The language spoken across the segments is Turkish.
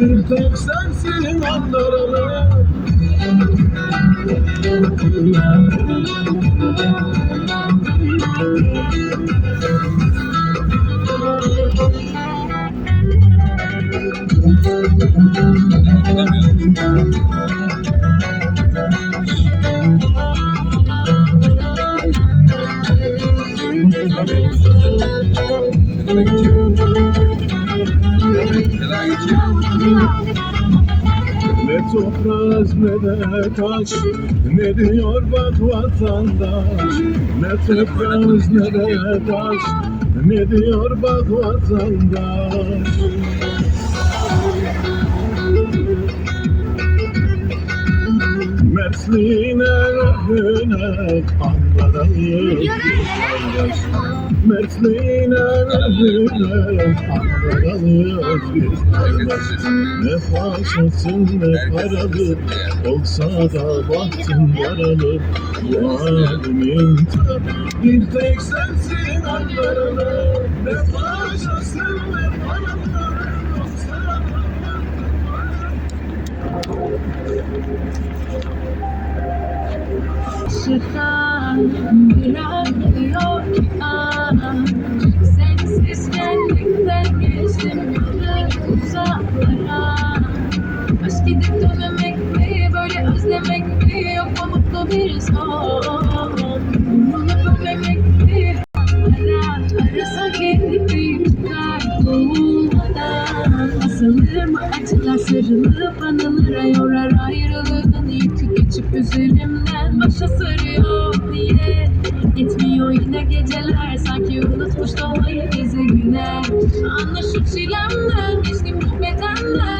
Bir tek sensin anlarım Ne toprağız ne de taş Ne diyor bak vatandaş? Ne toprağız ne de taş Ne diyor bak vatandaş? Mersin'e öhüne Mersin'e öhüne Ankara'yı biz Ne paşasın ne paralı Olsa da bahtın yaralı Bu Bir tek sensin Ankaralı Ne paşasın sarılıp anılara yorar ayrılığın yükü geçip üzerimden başa sarıyor diye. Yetmiyor yine geceler. Sanki unutmuş doğmayı gezegine Anla şu çilemden geçtim bu bedenden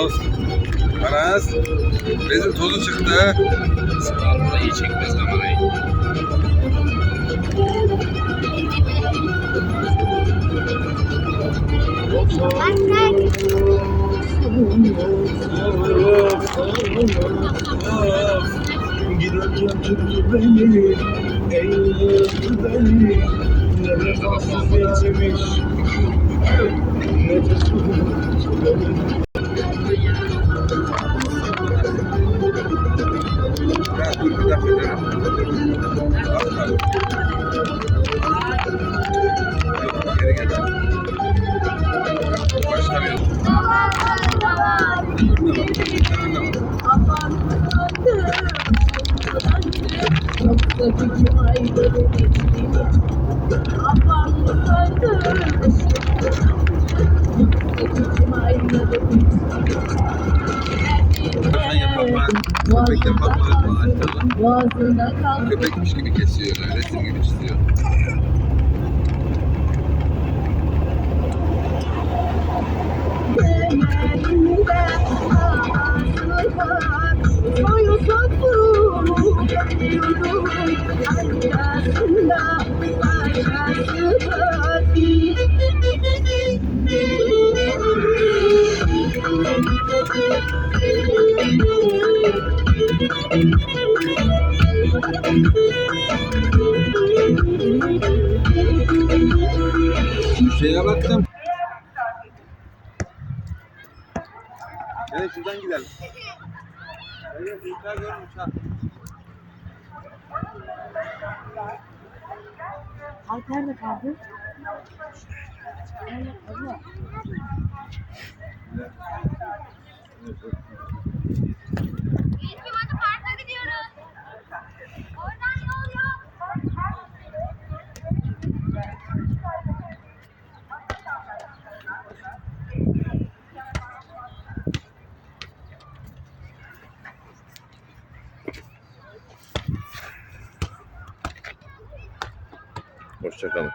Toz. Aras. Bezin tozu çıktı. Sağlıkla iyi çekmez kamerayı. Götürdü Ben yapamam. Köpek yapamam. Boğazında kaldı. Köpekmiş gibi kesiyor. Resim gibi çiziyor. Şeye baktım. Evet şuradan gidelim. Evet, uçağı görün uçağı. Alp nerede kaldı? Eğitim hadi parka gidiyoruz. Hoşçakalın.